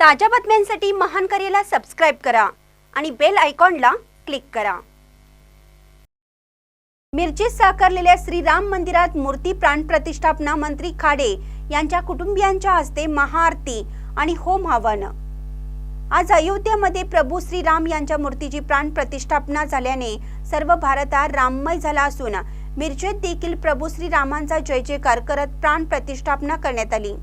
ताज्या बातम्यांसाठी महान करेला सबस्क्राईब करा आणि बेल आयकॉनला क्लिक करा. मिरचीत साकारलेल्या श्रीराम मंदिरात मूर्ती प्राणप्रतिष्ठापना मंत्री खाडे यांच्या कुटुंबियांच्या हस्ते महाआरती आणि होम हवन. आज अयोध्येमध्ये प्रभू श्रीराम यांच्या मूर्तीची प्राण प्रतिष्ठापना झाल्याने सर्व भारतात राममय झाला असून मिरजेत देखील प्रभू श्रीरामांचा जय जयकार करत प्राण प्रतिष्ठापना करण्यात आली.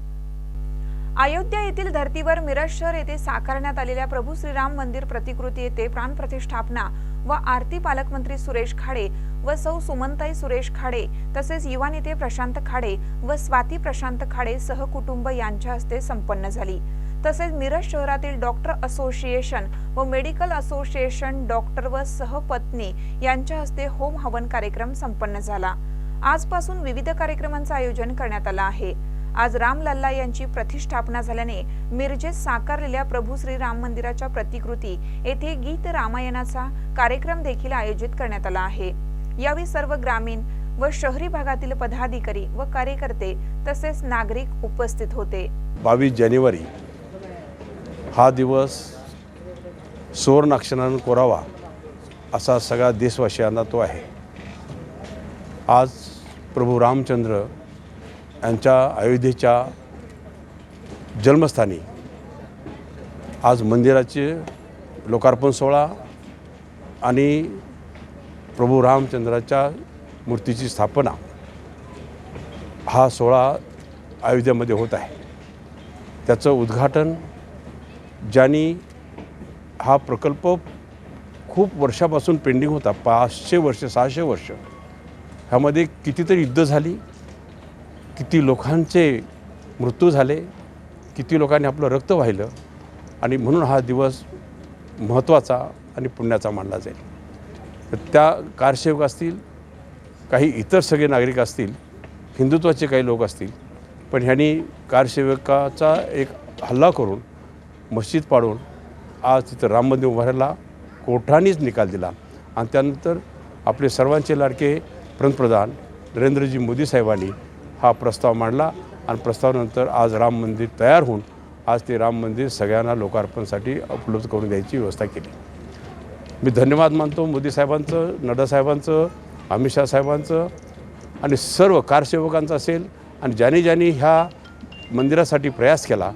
अयोध्या येथील धर्तीवर मिरज शहर येथे साकारण्यात आलेल्या प्रभू श्रीराम मंदिर प्रतिकृती येथे प्राणप्रतिष्ठापना व आरती पालकमंत्री सुरेश खाडे व सौ सुमनताई सुरेश खाडे तसेच युवा नेते प्रशांत खाडे व स्वाती प्रशांत खाडे सहकुटुंब यांच्या हस्ते संपन्न झाली. तसेच मिरज शहरातील डॉक्टर असोसिएशन व मेडिकल असोसिएशन डॉक्टर व सहपत्नी यांच्या हस्ते होम हवन कार्यक्रम संपन्न झाला. आजपासून विविध कार्यक्रमांचं आयोजन करण्यात आलं आहे. आज रामलल्ला यांची प्रतिष्ठापना झाल्याने मिरजेत साकारलेल्या प्रभू श्री राम मंदिराच्या प्रतिकृती येथे गीत रामायणाचा कार्यक्रम देखील आयोजित करण्यात आला आहे. यावेळी सर्व ग्रामीण व शहरी भागातील पदाधिकारी व कार्यकर्ते तसेच नागरिक उपस्थित होते. बावीस जानेवारी हा दिवस सुवर्ण अक्षरानं कोरावा असा सगळ्या देशवासियांना तो आहे. आज प्रभू रामचंद्र यांच्या अयोध्येच्या जन्मस्थानी आज मंदिराचे लोकार्पण सोहळा आणि प्रभू रामचंद्राच्या मूर्तीची स्थापना हा सोहळा अयोध्येमध्ये होत आहे. त्याचं उद्घाटन ज्यांनी हा प्रकल्प खूप वर्षापासून पेंडिंग होता पाचशे वर्ष सहाशे वर्ष ह्यामध्ये कितीतरी युद्ध झाली. किती लोकांचे मृत्यू झाले किती लोकांनी आपलं रक्त वाहिलं आणि म्हणून हा दिवस महत्त्वाचा आणि पुण्याचा मानला जाईल. तर त्या कारसेवक असतील काही इतर सगळे नागरिक असतील हिंदुत्वाचे काही लोक असतील पण ह्यांनी कारसेवकाचा एक हल्ला करून मस्जिद पाडून आज तिथं राम मंदिर उभारायला कोर्टानेच निकाल दिला. आणि त्यानंतर आपले सर्वांचे लाडके पंतप्रधान नरेंद्रजी मोदी साहेबांनी हा प्रस्ताव मांडला आणि प्रस्तावानंतर आज राम मंदिर तयार होऊन आज ते राम मंदिर सगळ्यांना लोकार्पणसाठी उपलब्ध करून द्यायची व्यवस्था केली. मी धन्यवाद मानतो मोदी साहेबांचं नड्डा साहेबांचं अमित शाह साहेबांचं आणि सर्व कारसेवकांचं असेल आणि ज्याने ज्याने ह्या मंदिरासाठी प्रयास केला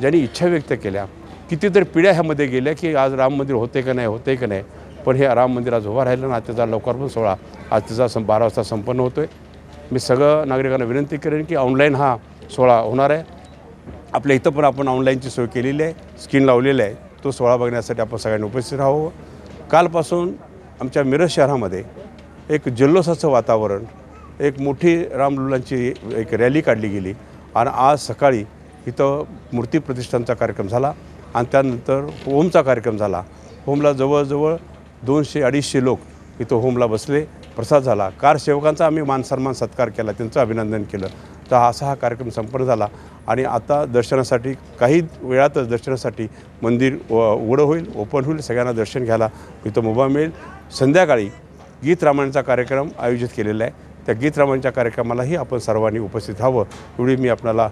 ज्यांनी इच्छा व्यक्त केल्या कितीतरी पिढ्या ह्यामध्ये गेल्या की आज राम मंदिर होते का नाही होते का नाही पण हे राम मंदिर आज उभा राहिलं ना त्याचा लोकार्पण सोहळा आज त्याचा सं बारा वाजता संपन्न होतो आहे मी सगळं नागरिकांना विनंती करेन की ऑनलाईन हा सोहळा होणार आहे. आपल्या इथं पण आपण ऑनलाईनची सोय केलेली आहे. स्क्रीन लावलेली आहे. तो सोहळा बघण्यासाठी आपण सगळ्यांनी उपस्थित राहावं. कालपासून आमच्या मिरज शहरामध्ये एक जल्लोषाचं वातावरण एक मोठी रामलुलांची एक रॅली काढली गेली आणि आज सकाळी इथं मूर्ती प्रतिष्ठानचा कार्यक्रम झाला आणि त्यानंतर होमचा कार्यक्रम झाला. होमला जवळजवळ दोनशे अडीचशे लोक इथं होमला बसले. प्रसाद झाला. कारसेवकांचा आम्ही मानसन्मान सत्कार केला त्यांचं अभिनंदन केलं. तर असा हा कार्यक्रम संपन्न झाला आणि आता दर्शनासाठी काही वेळातच दर्शनासाठी मंदिर व- उघडं होईल ओपन होईल सगळ्यांना दर्शन घ्यायला इथं मुभा मिळेल. संध्याकाळी गीत रामायणचा कार्यक्रम आयोजित केलेला आहे. त्या गीत रामायणच्या कार्यक्रमालाही आपण सर्वांनी उपस्थित व्हावं एवढी मी आपणाला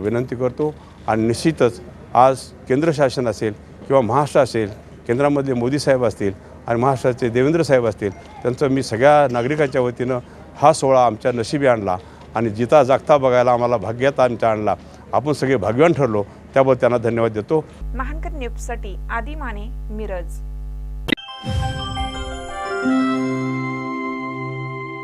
विनंती करतो. आणि निश्चितच आज केंद्र शासन असेल किंवा महाराष्ट्र असेल केंद्रामधले मोदी साहेब असतील आणि महाराष्ट्राचे देवेंद्र साहेब असतील त्यांचं मी सगळ्या नागरिकांच्या वतीनं हा सोहळा आमच्या नशिबी आणला आणि जिता जागता बघायला आम्हाला भाग्यात आमच्या आणला. आपण सगळे भाग्यवान ठरलो त्याबद्दल त्यांना धन्यवाद देतो. महानकर न्यूजसाठी आदी माने मिरज.